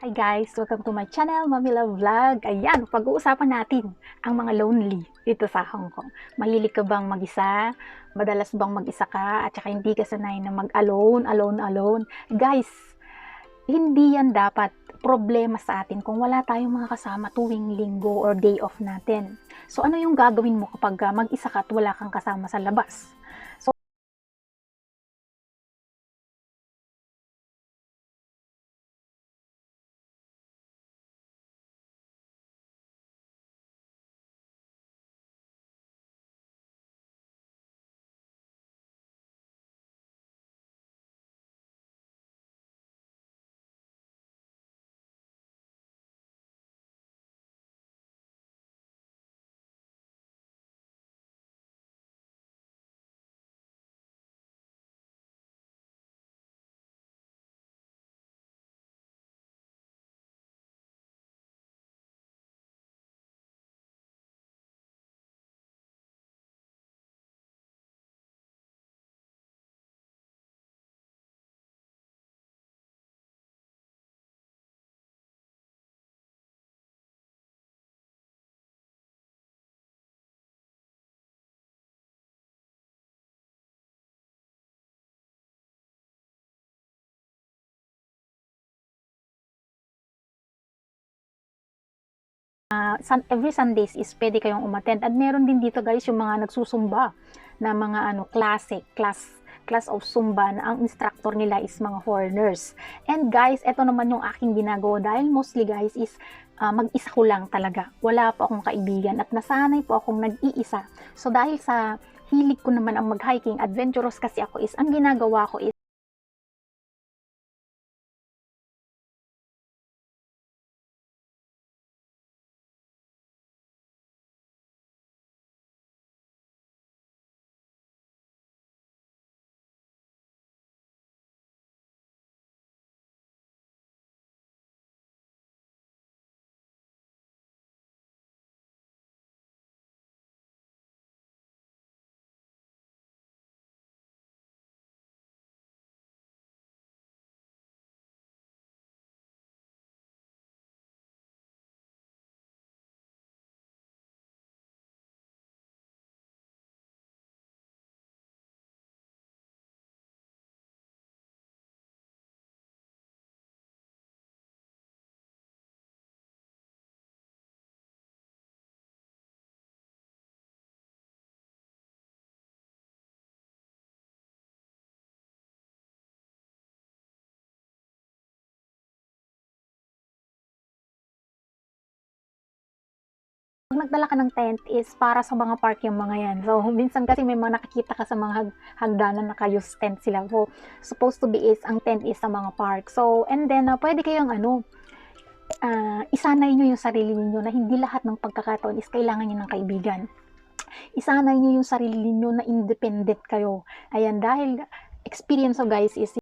Hi guys! Welcome to my channel, Mami Love Vlog. Ayan, pag-uusapan natin ang mga lonely dito sa Hong Kong. Mahilig ka bang mag-isa? Madalas bang mag-isa ka? At saka hindi ka sanay na mag-alone, alone, alone? Guys, hindi yan dapat problema sa atin kung wala tayong mga kasama tuwing linggo or day off natin. So ano yung gagawin mo kapag ah, mag-isa ka at wala kang kasama sa labas? Sun, every Sundays is pwede kayong umattend. At meron din dito guys yung mga nagsusumba na mga ano classic, class class of Zumba na ang instructor nila is mga foreigners. And guys, ito naman yung aking ginagawa dahil mostly guys is ah, mag-isa ko lang talaga. Wala pa akong kaibigan at nasanay po akong nag-iisa. So dahil sa hilig ko naman ang mag-hiking, adventurous kasi ako is, ang ginagawa ko is pag nagdala ka ng tent is para sa mga park yung mga yan. So, minsan kasi may mga nakikita ka sa mga hag hagdanan na kayos tent sila. So, supposed to be is, ang tent is sa mga park. So, and then, uh, pwede kayong ano, ah, isanay nyo yung sarili ninyo na hindi lahat ng pagkakataon is kailangan nyo ng kaibigan. Isanay nyo yung sarili ninyo na independent kayo. Ayan, dahil experience of guys is